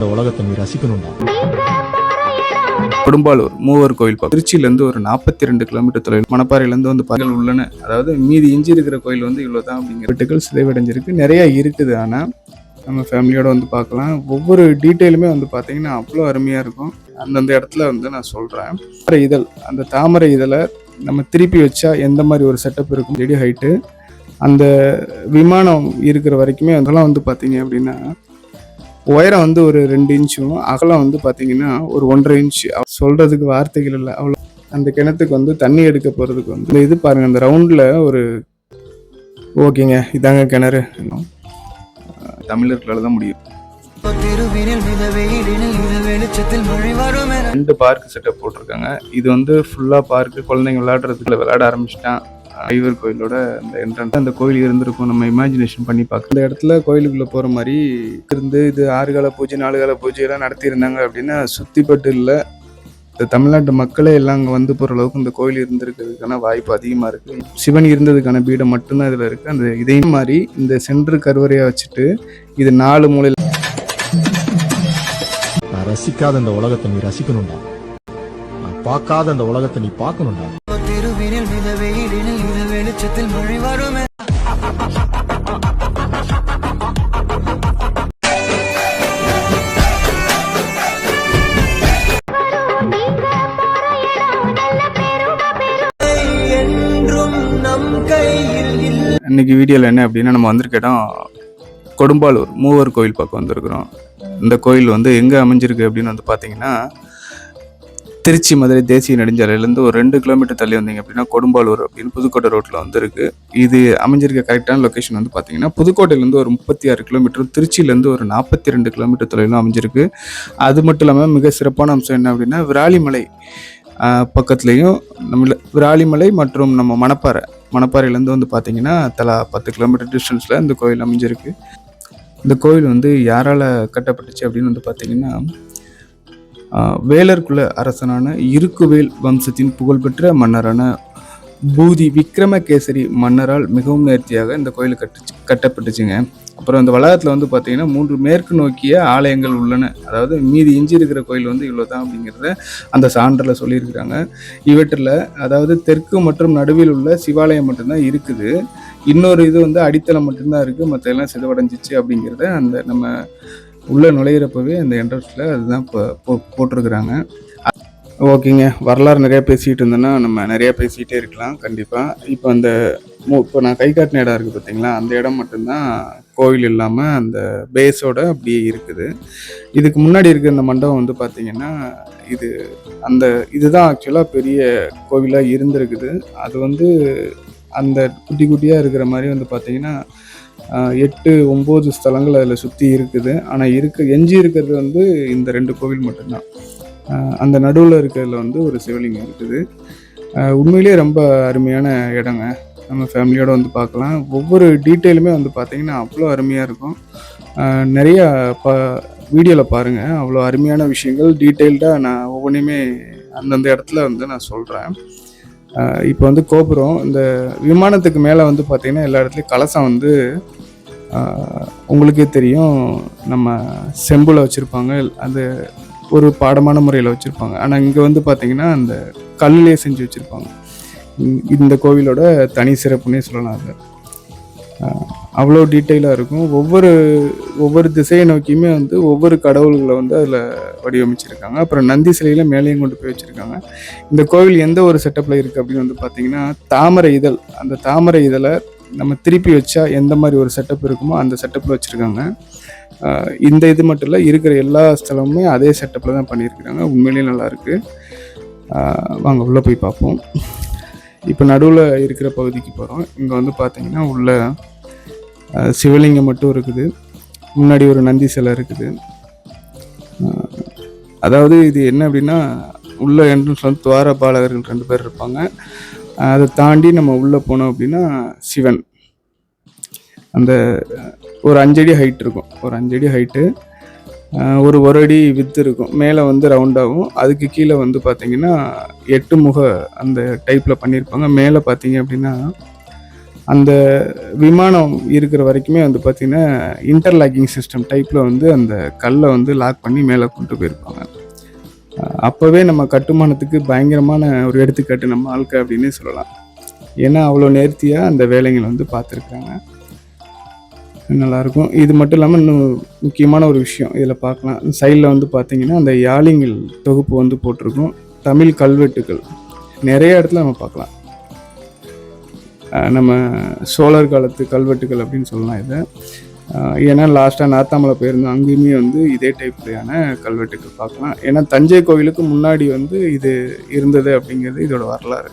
இந்த உலகத்தை நீ ரசிக்கணும்டா. கொடும்பாலூர் மூவர் கோயில் திருச்சியிலேருந்து ஒரு நாற்பத்தி ரெண்டு கிலோமீட்டர் தொலைவில் மணப்பாறையிலேருந்து வந்து பகல் உள்ளன. அதாவது மீதி இஞ்சி இருக்கிற கோயில் வந்து இவ்வளோ தான் அப்படிங்கிற வீட்டுகள் சிதைவடைஞ்சிருக்கு. நிறையா இருக்குது ஆனால் நம்ம ஃபேமிலியோடு வந்து பார்க்கலாம். ஒவ்வொரு டீட்டெயிலுமே வந்து பார்த்தீங்கன்னா அவ்வளோ அருமையாக இருக்கும். அந்தந்த இடத்துல வந்து நான் சொல்கிறேன் தாமரை இதழ் அந்த தாமரை இதழை நம்ம திருப்பி வச்சா எந்த மாதிரி ஒரு செட்டப் இருக்கும்? செடி ஹைட்டு அந்த விமானம் இருக்கிற வரைக்குமே அதெல்லாம் வந்து பார்த்தீங்க அப்படின்னா உயரம் வந்து ஒரு ரெண்டு இன்ச்சும் அகலம் வந்து பார்த்தீங்கன்னா ஒரு ஒன்றரை இன்ச்சு. சொல்கிறதுக்கு வார்த்தைகள் இல்லை. அவ்வளோ. அந்த கிணத்துக்கு வந்து தண்ணி எடுக்க போகிறதுக்கு வந்து இந்த இது பாருங்கள் அந்த ரவுண்டில் ஒரு ஓகேங்க இதாங்க கிணறு. இன்னும் தமிழர்களால் தான் முடியும். ரெண்டு பார்க் செட்டப் போட்டிருக்காங்க. இது வந்து ஃபுல்லாக பார்க்கு குழந்தைங்க விளையாடுறதுக்குள்ள விளையாட ஆரம்பிச்சிட்டான். ஐவர் கோயிலோட அந்த என்ட்ரன்ஸ் அந்த கோயில் இருந்திருக்கும். நம்ம இமேஜினேஷன் பண்ணி பார்க்க. இந்த இடத்துல கோயிலுக்குள்ளே போகிற மாதிரி இருந்து இது ஆறு கால பூஜை நாலு கால பூஜை எல்லாம் நடத்தியிருந்தாங்க அப்படின்னா சுத்திப்பட்டு இல்லை. இந்த தமிழ்நாட்டு மக்களே எல்லாம் அங்கே வந்து போகிற அளவுக்கு இந்த கோயில் இருந்திருக்கிறதுக்கான வாய்ப்பு அதிகமாக இருக்குது சிவன் இருந்ததுக்கான பீடம் மட்டும்தான் இதில் இருக்குது அந்த இதே மாதிரி இந்த சென்று கருவறையை வச்சுட்டு இது நாலு மூலையில் நான் ரசிக்காத இந்த உலகத்தை நீ ரசிக்கணும்டா. நான் பார்க்காத இந்த உலகத்தை நீ பார்க்கணும்டா. வெளிச்சத்தில் மொழி வருமே. இன்னைக்கு வீடியோவில் என்ன அப்படின்னா நம்ம வந்திருக்க இடம் கொடும்பாலூர் மூவர் கோயில் பக்கம் வந்திருக்கிறோம். இந்த கோயில் வந்து எங்கே அமைஞ்சிருக்கு அப்படின்னு வந்து பார்த்தீங்கன்னா திருச்சி மதுரை தேசிய நெடுஞ்சாலையிலேருந்து ஒரு ரெண்டு கிலோமீட்டர் தள்ளி வந்தீங்க அப்படின்னா கொடும்பாலூர் அப்படின்னு புதுக்கோட்டை ரோட்டில் வந்துருக்கு. இது அமைஞ்சிருக்க கரெக்டான லொக்கேஷன் வந்து பார்த்தீங்கன்னா புதுக்கோட்டையிலேருந்து ஒரு முப்பத்தி ஆறு கிலோமீட்டர் திருச்சியிலேருந்து ஒரு நாற்பத்தி ரெண்டு கிலோமீட்டர் தொலைவிலும் அமைஞ்சிருக்கு. அது மட்டும் இல்லாமல் மிக சிறப்பான அம்சம் என்ன அப்படின்னா விராலிமலை பக்கத்துலேயும் நம்ம விராலிமலை மற்றும் நம்ம மணப்பாறை. மணப்பாறையிலேருந்து வந்து பார்த்தீங்கன்னா தலா பத்து கிலோமீட்டர் டிஸ்டன்ஸில் இந்த கோயில் அமைஞ்சிருக்கு. இந்த கோயில் வந்து யாரால் கட்டப்பட்டுச்சு அப்படின்னு வந்து பார்த்தீங்கன்னா வேலர்குல அரசனான இருக்குவேல் வம்சத்தின் புகழ்பெற்ற மன்னரான பூதி விக்ரமகேசரி மன்னரால் மிகவும் நேர்த்தியாக இந்த கோயில் கட்டுச்சு கட்டப்பட்டுச்சுங்க. அப்புறம் இந்த வளாகத்தில் வந்து பார்த்தீங்கன்னா மூன்று மேற்கு நோக்கிய ஆலயங்கள் உள்ளன. அதாவது மீதி இஞ்சி இருக்கிற கோயில் வந்து இவ்வளோ தான் அப்படிங்கிறத அந்த சான்றில் சொல்லியிருக்கிறாங்க. இவற்றில் அதாவது தெற்கு மற்றும் நடுவில் உள்ள சிவாலயம் மட்டும்தான் இருக்குது. இன்னொரு இது வந்து அடித்தளம் மட்டும்தான் இருக்குது மற்ற எல்லாம் சிதவடைஞ்சிச்சு அப்படிங்கிறத அந்த நம்ம உள்ளே நுழையிறப்பவே அந்த என்ட்ரன்ஸில் அதுதான் இப்போ போ போட்டிருக்கிறாங்க. ஓகேங்க. வரலாறு நிறையா பேசிகிட்டு இருந்தோன்னா நம்ம நிறையா பேசிகிட்டே இருக்கலாம் கண்டிப்பாக இப்போ அந்த இப்போ நான் கை காட்டின இடம் இருக்குது பார்த்தீங்களா? அந்த இடம் மட்டும்தான் கோவில் இல்லாமல் அந்த பேஸோட அப்படியே இருக்குது. இதுக்கு முன்னாடி இருக்க இந்த மண்டபம் வந்து பார்த்திங்கன்னா இது அந்த இதுதான் ஆக்சுவலாக பெரிய கோவிலாக இருந்திருக்குது. அது வந்து அந்த குட்டி குட்டியாக இருக்கிற மாதிரி வந்து பார்த்திங்கன்னா எட்டு ஒம்பது ஸ்தலங்கள் அதில் சுற்றி இருக்குது. ஆனால் இருக்க எஞ்சி இருக்கிறது வந்து இந்த ரெண்டு கோவில் மட்டும்தான். அந்த நடுவில் இருக்கிறதுல வந்து ஒரு சிவலிங்கம் இருக்குது. உண்மையிலேயே ரொம்ப அருமையான இடங்க. நம்ம ஃபேமிலியோடு வந்து பார்க்கலாம். ஒவ்வொரு டீட்டெயிலுமே வந்து பார்த்தீங்கன்னா அவ்வளோ அருமையாக இருக்கும். நிறையா பா ப வீடியோவில் பாருங்கள் அவ்வளோ அருமையான விஷயங்கள். டீட்டெயில்டாக நான் ஒவ்வொன்றையுமே அந்தந்த இடத்துல வந்து நான் சொல்கிறேன் இப்போ வந்து கோபுரம் இந்த விமானத்துக்கு மேலே வந்து பார்த்தீங்கன்னா எல்லா இடத்துலையும் கலசம் வந்து உங்களுக்கே தெரியும். நம்ம செம்புல வச்சுருப்பாங்க அது ஒரு பாடமான முறையில் வச்சுருப்பாங்க. ஆனால் இங்கே வந்து பார்த்தீங்கன்னா அந்த கல்லிலே செஞ்சு வச்சுருப்பாங்க. இந்த கோவிலோட தனி சிறப்புன்னே சொல்லலாம் அதை. அவ்வளோ டீட்டெயிலாக இருக்கும். ஒவ்வொரு ஒவ்வொரு திசையை நோக்கியுமே வந்து ஒவ்வொரு கடவுள்களை வந்து அதில் வடிவமைச்சிருக்காங்க. அப்புறம் நந்தி சிலையில் மேலேயும் கொண்டு போய் வச்சுருக்காங்க. இந்த கோவில் எந்த ஒரு செட்டப்பில் இருக்குது அப்படின்னு வந்து பார்த்தீங்கன்னா தாமரை இதழ். அந்த தாமரை இதழை நம்ம திருப்பி வச்சா எந்த மாதிரி ஒரு செட்டப் இருக்குமோ அந்த செட்டப்பில் வச்சுருக்காங்க. இந்த இது மட்டும் இல்லை இருக்கிற எல்லா ஸ்தலமுமே அதே செட்டப்பில் தான் பண்ணியிருக்கிறாங்க. உண்மையிலேயே நல்லாயிருக்கு வாங்க உள்ளே போய் பார்ப்போம். இப்போ நடுவில் இருக்கிற பகுதிக்கு போகிறோம் இங்கே வந்து பார்த்தீங்கன்னா உள்ள சிவலிங்கம் மட்டும் இருக்குது. முன்னாடி ஒரு நந்தி சிலை இருக்குது. அதாவது இது என்ன அப்படின்னா உள்ள என்ட்ரன்ஸ் வந்து துவார பாலகர்கள் ரெண்டு பேர் இருப்பாங்க. அதை தாண்டி நம்ம உள்ளே போனோம் அப்படின்னா சிவன். அந்த ஒரு அஞ்சடி ஹைட் இருக்கும். ஒரு அஞ்சடி ஹைட்டு ஒரு ஒரு அடி வித்து இருக்கும். மேலே வந்து ரவுண்டாகும் அதுக்கு கீழே வந்து பார்த்தீங்கன்னா எட்டு முக அந்த டைப்பில் பண்ணியிருப்பாங்க. மேலே பார்த்தீங்க அப்படின்னா அந்த விமானம் இருக்கிற வரைக்குமே வந்து பார்த்திங்கன்னா இன்டர்லாக்கிங் சிஸ்டம் டைப்பில் வந்து அந்த கல்லை வந்து லாக் பண்ணி மேலே கொண்டு போயிருப்பாங்க. அப்போவே நம்ம கட்டுமானத்துக்கு பயங்கரமான ஒரு எடுத்துக்காட்டு நம்ம ஆள்க அப்படின்னு சொல்லலாம். ஏன்னா அவ்வளோ நேர்த்தியாக அந்த வேலைங்களை வந்து பார்த்துருக்காங்க. நல்லாயிருக்கும். இது மட்டும் இல்லாமல் இன்னும் முக்கியமான ஒரு விஷயம் இதில் பார்க்கலாம். சைடில் வந்து பார்த்தீங்கன்னா அந்த யாழிங்கள் தொகுப்பு வந்து போட்டிருக்கும். தமிழ் கல்வெட்டுகள். நிறைய இடத்துல நம்ம பார்க்கலாம். நம்ம சோழர் காலத்து கல்வெட்டுகள் அப்படின்னு சொல்லலாம் இதை. ஏன்னா லாஸ்ட்டாக நாத்தாமலை போயிருந்தோம் அங்கேயுமே வந்து இதே டைப்லையான கல்வெட்டுகள் பார்க்கலாம். ஏன்னா தஞ்சை கோவிலுக்கு முன்னாடி வந்து இது இருந்தது அப்படிங்கிறது இதோட வரலாறு.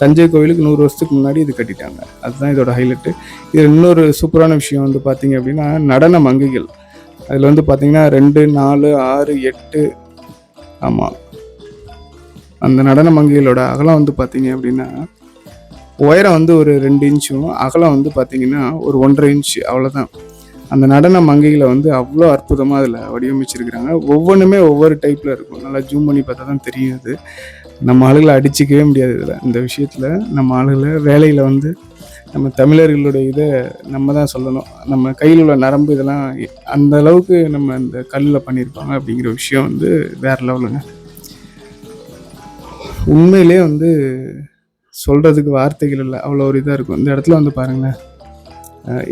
தஞ்சை கோவிலுக்கு நூறு வருஷத்துக்கு முன்னாடி இது கட்டிட்டாங்க. அதுதான் இதோட ஹைலைட்டு இது இன்னொரு சூப்பரான விஷயம் வந்து பார்த்திங்க அப்படின்னா நடன மங்கைகள். அதில் வந்து பார்த்திங்கன்னா ரெண்டு நாலு ஆறு எட்டு ஆமாம் அந்த நடன மங்கைகளோட அகலம் வந்து பார்த்தீங்க அப்படின்னா உயரம் வந்து ஒரு ரெண்டு இன்ச்சும் அகலம் வந்து பார்த்தீங்கன்னா ஒரு ஒன்றரை இன்ச்சு அவ்வளோதான் அந்த நடன மங்கைகளை வந்து அவ்வளோ அற்புதமாக அதில் வடிவமைச்சிருக்கிறாங்க. ஒவ்வொன்றுமே ஒவ்வொரு டைப்பில் இருக்கும். நல்லா ஜூம் பண்ணி பார்த்தா தான் தெரியும் அது நம்ம ஆளுகளை அடிச்சிக்கவே முடியாது இதில். இந்த விஷயத்தில் நம்ம ஆளுகளை வேலையில் வந்து நம்ம தமிழர்களுடைய இதை நம்ம தான் சொல்லணும். நம்ம கையில் உள்ள நரம்பு இதெல்லாம் அந்த அளவுக்கு நம்ம அந்த கல்லில் பண்ணியிருப்பாங்க அப்படிங்கிற விஷயம் வந்து வேற லெவலுங்க உண்மையிலே வந்து சொல்கிறதுக்கு வார்த்தைகள் இல்லை. அவ்வளோ ஒரு இதாக இருக்கும். இந்த இடத்துல வந்து பாருங்களேன்.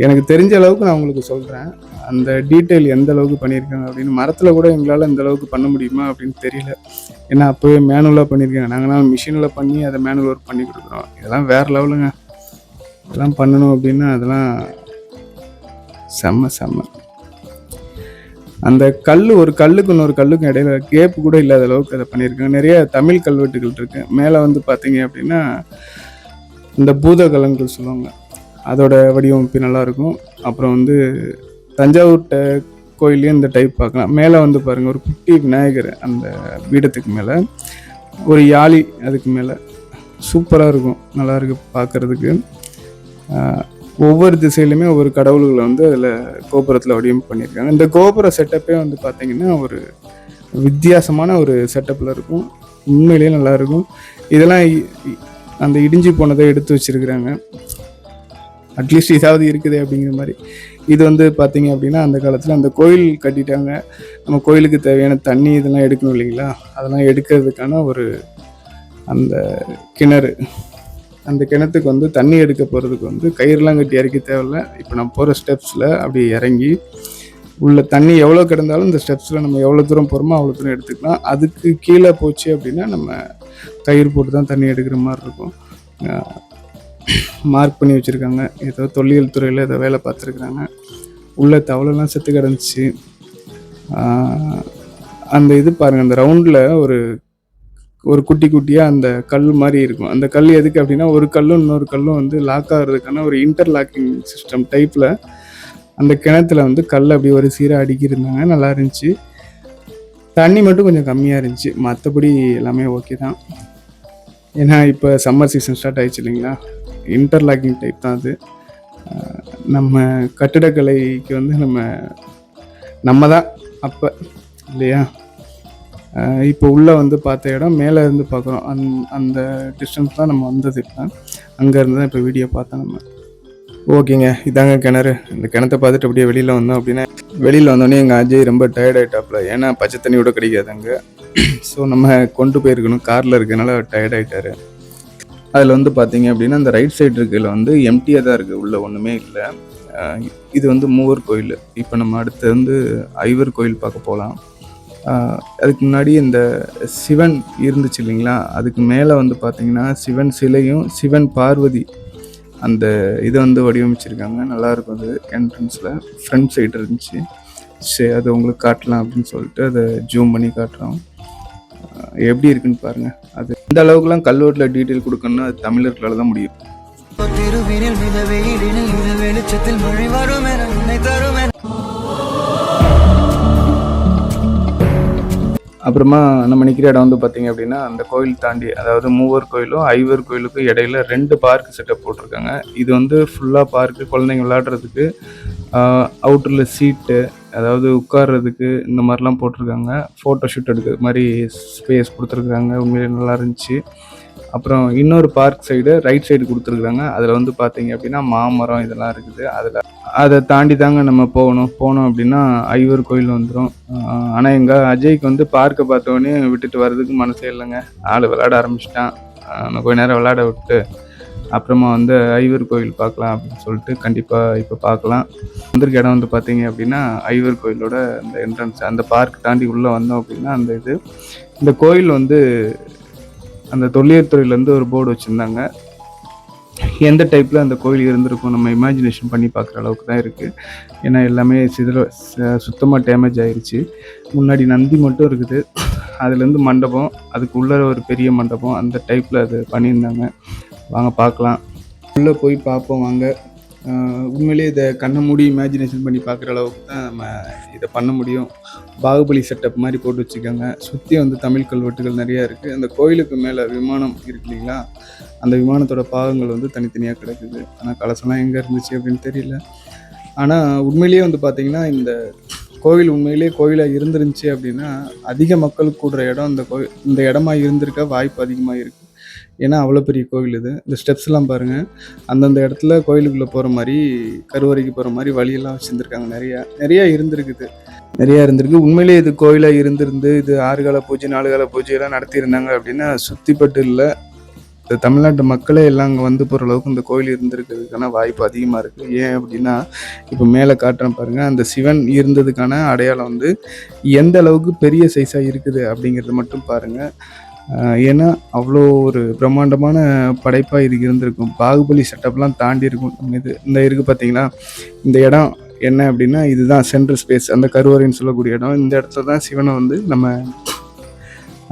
எனக்கு தெரிஞ்ச அளவுக்கு நான் உங்களுக்கு சொல்கிறேன் அந்த டீட்டெயில் எந்த அளவுக்கு பண்ணியிருக்காங்க அப்படின்னு. மரத்தில் கூட எங்களால் இந்த அளவுக்கு பண்ண முடியுமா அப்படின்னு தெரியல. ஏன்னா அப்போவே மேனுவலாக பண்ணியிருக்காங்க. நாங்களாம் மிஷினில் பண்ணி அதை மேனுவல் ஒர்க் பண்ணி கொடுக்குறோம். இதெல்லாம் வேறு லெவலுங்க இதெல்லாம் பண்ணணும் அப்படின்னா அதெல்லாம் செம்ம செம்ம. அந்த கல் ஒரு கல்லுக்கு இன்னொரு கல்லுக்கும் இடையில கேப் கூட இல்லாத அளவுக்கு அதை பண்ணியிருக்காங்க. நிறைய தமிழ் கல்வெட்டுகள் இருக்கு. மேலே வந்து பார்த்தீங்க அப்படின்னா இந்த பூதகலங்கள் சொல்லுவாங்க. அதோட வடிவமைப்பு நல்லாயிருக்கும் அப்புறம் வந்து தஞ்சாவூர் கோயிலையும் இந்த டைப் பார்க்கலாம். மேலே வந்து பாருங்கள் ஒரு குட்டி விநாயகர் அந்த பீடத்துக்கு மேலே. ஒரு யாழி அதுக்கு மேலே. சூப்பராக இருக்கும். நல்லா இருக்குது பார்க்குறதுக்கு. ஒவ்வொரு திசையிலுமே ஒவ்வொரு கடவுள்களை வந்து அதில் கோபுரத்தில் வடிவம் பண்ணியிருக்காங்க. இந்த கோபுர செட்டப்பே வந்து பார்த்தீங்கன்னா ஒரு வித்தியாசமான ஒரு செட்டப்பில் இருக்கும். உண்மையிலேயே நல்லாயிருக்கும் இதெல்லாம் இ- அந்த இடிஞ்சு போனதை எடுத்து வச்சிருக்கிறாங்க. அட்லீஸ்ட் இதாவது இருக்குது அப்படிங்கிற மாதிரி. இது வந்து பார்த்தீங்க அப்படின்னா அந்த காலத்தில் அந்த கோயில் கட்டிட்டாங்க. நம்ம கோயிலுக்கு தேவையான தண்ணி இதெல்லாம் எடுக்கணும் இல்லைங்களா? அதெல்லாம் எடுக்கிறதுக்கான ஒரு அந்த கிணறு. அந்த கிணத்துக்கு வந்து தண்ணி எடுக்க போகிறதுக்கு வந்து கயிறுலாம் கட்டி இறக்கி தேவையில்ல. இப்போ நம்ம போகிற ஸ்டெப்ஸில் அப்படி இறங்கி உள்ள தண்ணி எவ்வளோ கிடந்தாலும் இந்த ஸ்டெப்ஸில் நம்ம எவ்வளோ தூரம் போகிறோமோ அவ்வளோ தூரம் எடுத்துக்கலாம். அதுக்கு கீழே போச்சு அப்படின்னா நம்ம கயிறு போட்டு தான் தண்ணி எடுக்கிற மாதிரி இருக்கும். மார்க் பண்ணி வச்சுருக்காங்க. ஏதோ தொல்லியல் துறையில் ஏதோ வேலை பார்த்துருக்குறாங்க. உள்ள தவளைலாம் செத்து கிடந்துச்சு. அந்த இது பாருங்கள் அந்த ரவுண்டில் ஒரு ஒரு குட்டி குட்டியாக அந்த கல் மாதிரி இருக்கும். அந்த கல் எதுக்கு அப்படின்னா ஒரு கல்லும் இன்னொரு கல்லும் வந்து லாக் ஆகிறதுக்கான ஒரு இன்டர்லாக்கிங் சிஸ்டம் டைப்பில் அந்த கிணத்துல வந்து கல் அப்படி ஒரு சீராக அடிக்கிருந்தாங்க நல்லா இருந்துச்சு. தண்ணி மட்டும் கொஞ்சம் கம்மியாக இருந்துச்சு. மற்றபடி எல்லாமே ஓகே தான். ஏன்னா இப்போ சம்மர் சீசன் ஸ்டார்ட் ஆயிடுச்சு இல்லைங்களா? இன்டர்லாக்கிங் டைப் தான் அது. நம்ம கட்டிடக்கலைக்கு வந்து நம்ம நம்ம தான் அப்போ இல்லையா? இப்போ உள்ளே வந்து பார்த்த இடம் மேலே இருந்து பார்க்குறோம். அந் அந்த டிஸ்டன்ஸ் தான் நம்ம வந்தது இப்போ. அங்கேருந்து தான் இப்போ வீடியோ பார்த்தோம் நம்ம. ஓகேங்க இதாங்க கிணறு. இந்த கிணத்தை பார்த்துட்டு அப்படியே வெளியில் வந்தோம் அப்படின்னா வெளியில் வந்தோடனே எங்கள் அஜய் ரொம்ப டயர்ட் ஆகிட்டாப்புல ஏன்னா பச்சை தண்ணி கூட கிடைக்காது அங்கே. ஸோ நம்ம கொண்டு போயிருக்கணும். காரில் இருக்கனால டயர்ட் ஆகிட்டாரு அதில் வந்து பார்த்தீங்க அப்படின்னா அந்த ரைட் சைடு இருக்குல்ல வந்து எம்டியாக தான் இருக்குது உள்ளே ஒன்றுமே இல்லை. இது வந்து மூவர் கோயில். இப்போ நம்ம அடுத்து வந்து ஐவர் கோயில் பார்க்க போகலாம் அதுக்கு முன்னாடி இந்த சிவன் இருந்துச்சு இல்லைங்களா? அதுக்கு மேலே வந்து பார்த்தீங்கன்னா சிவன் சிலையும் சிவன் பார்வதி அந்த இதை வந்து வடிவமைச்சிருக்காங்க. நல்லாயிருக்கும் அது என்ட்ரன்ஸில் ஃப்ரண்ட் சைடு இருந்துச்சு. சரி அது உங்களுக்கு காட்டலாம் அப்படின்னு சொல்லிட்டு அதை ஜூம் பண்ணி காட்டுறோம். எப்படி இருக்குன்னு பாருங்கள் அது இந்த அளவுக்குலாம் கல்வெட்டில் டீட்டெயில் கொடுக்கணும்னா அது தமிழர்களால் தான் முடியும். திருவினில் மித வெயிலினில் வெளிச்சத்தில் அப்புறமா நம்ம நிற்கிற இடம் வந்து பார்த்தீங்க அப்படின்னா அந்த கோயில் தாண்டி அதாவது மூவர் கோயிலும் ஐவர் கோயிலுக்கும் இடையில ரெண்டு பார்க் செட்டப் போட்டிருக்காங்க. இது வந்து ஃபுல்லாக பார்க்கு குழந்தைங்க விளையாடுறதுக்கு அவுட்டரில் சீட்டு அதாவது உட்கார்றதுக்கு இந்த மாதிரிலாம் போட்டிருக்காங்க. ஃபோட்டோ ஷூட் எடுக்கிற மாதிரி ஸ்பேஸ் கொடுத்துருக்காங்க. உண்மையிலே நல்லா இருந்துச்சு. அப்புறம் இன்னொரு பார்க் சைடு ரைட் சைடு கொடுத்துருக்குறாங்க. அதில் வந்து பார்த்தீங்க அப்படின்னா மாமரம் இதெல்லாம் இருக்குது. அதில் அதை தாண்டி தாங்க நம்ம போகணும். போனோம் அப்படின்னா ஐவர் கோயில் வந்துடும் ஆனால் எங்கள் அஜய்க்கு வந்து பார்க்கை பார்த்தோன்னே விட்டுட்டு வர்றதுக்கு மனசே இல்லைங்க. ஆள் விளாட ஆரம்பிச்சிட்டான். கொஞ்ச நேரம் விளாட விட்டு அப்புறமா வந்து ஐவர் கோயில் பார்க்கலாம் அப்படின்னு சொல்லிட்டு கண்டிப்பாக இப்போ பார்க்கலாம். வந்திருக்க இடம் வந்து பார்த்தீங்க அப்படின்னா ஐவர் கோயிலோட அந்த என்ட்ரன்ஸ் அந்த பார்க் தாண்டி உள்ளே வந்தோம் அப்படின்னா அந்த இது. இந்த கோயில் வந்து அந்த தொல்லியல் துறையிலேருந்து ஒரு போர்டு வச்சுருந்தாங்க. எந்த டைப்பில் அந்த கோயில் இருந்திருக்கும் நம்ம இமேஜினேஷன் பண்ணி பார்க்குற அளவுக்கு தான் இருக்குது ஏன்னா எல்லாமே சிதில சுத்தமாக டேமேஜ் ஆகிருச்சு முன்னாடி நந்தி மட்டும் இருக்குது. அதுலேருந்து மண்டபம் அதுக்கு உள்ளே ஒரு பெரிய மண்டபம் அந்த டைப்பில் அது பண்ணியிருந்தாங்க. வாங்க பார்க்கலாம். உள்ளே போய் பார்ப்போம் வாங்க. உண்மையிலே உண்மையிலேயே இதை கண்ணை மூடி இமேஜினேஷன் பண்ணி பார்க்குற அளவுக்கு தான் நம்ம இதை பண்ண முடியும். பாகுபலி செட்டப் மாதிரி போட்டு வச்சுருக்காங்க சுற்றி வந்து தமிழ் கல்வெட்டுகள் நிறையா இருக்குது அந்த கோயிலுக்கு மேலே விமானம் இருக்கு இல்லைங்களா? அந்த விமானத்தோட பாகங்கள் வந்து தனித்தனியாக கிடக்குது. ஆனால் கலசம்லாம் எங்கே இருந்துச்சு அப்படின்னு தெரியல. ஆனால் உண்மையிலேயே வந்து பார்த்திங்கன்னா இந்த கோவில் உண்மையிலேயே கோயிலாக இருந்துருந்துச்சு அப்படின்னா அதிக மக்கள் கூடுற இடம் இந்த கோயில் இந்த இடமா இருந்திருக்க வாய்ப்பு அதிகமாக இருக்குது ஏன்னா அவ்வளோ பெரிய கோவில் இது. இந்த ஸ்டெப்ஸ்லாம் பாருங்கள் அந்தந்த இடத்துல கோயிலுக்குள்ளே போகிற மாதிரி கருவறைக்கு போகிற மாதிரி வழியெல்லாம் வச்சுருந்துருக்காங்க. நிறையா நிறையா இருந்திருக்குது. நிறையா இருந்திருக்கு. உண்மையிலேயே இது கோயிலாக இருந்திருந்து இது ஆறு கால பூஜை நாலு கால பூஜையெல்லாம் நடத்தியிருந்தாங்க அப்படின்னா சுற்றிப்பட்டு இல்லை. இந்த தமிழ்நாட்டு மக்களே எல்லாம் அங்கே வந்து போகிற அளவுக்கு இந்த கோயில் இருந்திருக்கிறதுக்கான வாய்ப்பு அதிகமாக இருக்குது ஏன் அப்படின்னா இப்போ மேலே காட்டுறேன் பாருங்கள் அந்த சிவன் இருந்ததுக்கான அடையாளம் வந்து எந்த அளவுக்கு பெரிய சைஸாக இருக்குது அப்படிங்கிறத மட்டும் பாருங்கள் ஏன்னா அவ்வளோ ஒரு பிரம்மாண்டமான படைப்பாக இது இருந்திருக்கும். பாகுபலி செட்டப்லாம் தாண்டி இருக்கும். நம்ம இது இந்த இருக்குது பார்த்தீங்களா இந்த இடம் என்ன அப்படின்னா இதுதான் சென்ட்ரல் ஸ்பேஸ் அந்த கருவறைன்னு சொல்லக்கூடிய இடம். இந்த இடத்துல தான் சிவனை வந்து நம்ம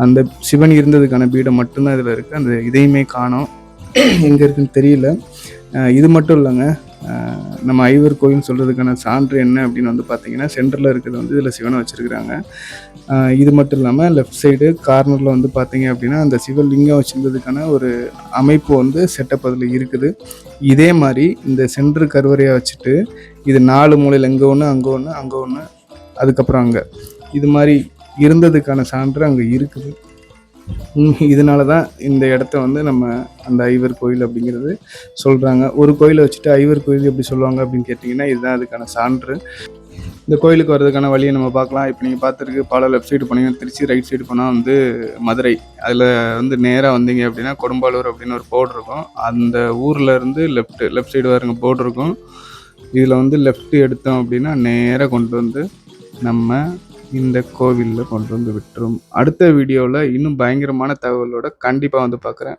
அந்த சிவன் இருந்ததுக்கான பீடம் மட்டும்தான் இதில் இருக்குது அந்த இதையுமே காணும். எங்கே இருக்குன்னு தெரியல. இது மட்டும் இல்லைங்க. நம்ம ஐவர் கோயில்னு சொல்கிறதுக்கான சான்று என்ன அப்படின்னு வந்து பார்த்தீங்கன்னா சென்டரில் இருக்கிறது வந்து இதில் சிவனை வச்சுருக்குறாங்க. இது மட்டும் இல்லாமல் லெஃப்ட் சைடு கார்னரில் வந்து பார்த்தீங்க அப்படின்னா அந்த சிவலிங்கம் வச்சுருந்ததுக்கான ஒரு அமைப்பு வந்து செட்டப் அதில் இருக்குது. இதே மாதிரி இந்த சென்ட்ரு கருவறையை வச்சுட்டு இது நாலு மூலையில் இங்கே ஒன்று அங்கே ஒன்று அங்கே ஒன்று அதுக்கப்புறம் அங்கே. இது மாதிரி இருந்ததுக்கான சான்று அங்கே இருக்குது. இதனால தான் இந்த இடத்த வந்து நம்ம அந்த ஐவர் கோயில் அப்படிங்கிறது சொல்கிறாங்க ஒரு கோயிலை வச்சுட்டு ஐவர் கோயில் எப்படி சொல்லுவாங்க அப்படின்னு கேட்டிங்கன்னா இதுதான் அதுக்கான சான்று. இந்த கோயிலுக்கு வர்றதுக்கான வழியை நம்ம பார்க்கலாம். இப்போ நீங்கள் பார்த்துருக்கு பல லெஃப்ட் சைடு போனீங்கன்னா திருச்சி ரைட் சைடு போனால் வந்து மதுரை. அதில் வந்து நேராக வந்தீங்க அப்படின்னா கொடும்பாலூர் அப்படின்னு ஒரு போர்டு இருக்கும். அந்த ஊரில் இருந்து லெஃப்ட் லெஃப்ட் சைடு வரங்க போர்டு இருக்கும். இதில் வந்து லெஃப்ட் எடுத்தோம் அப்படின்னா நேராக கொண்டு வந்து நம்ம இந்த கோவிலில் கொண்டு வந்து விட்டுரும். அடுத்த வீடியோவில் இன்னும் பயங்கரமான தகவலோட கண்டிப்பாக வந்து பார்க்குறேன்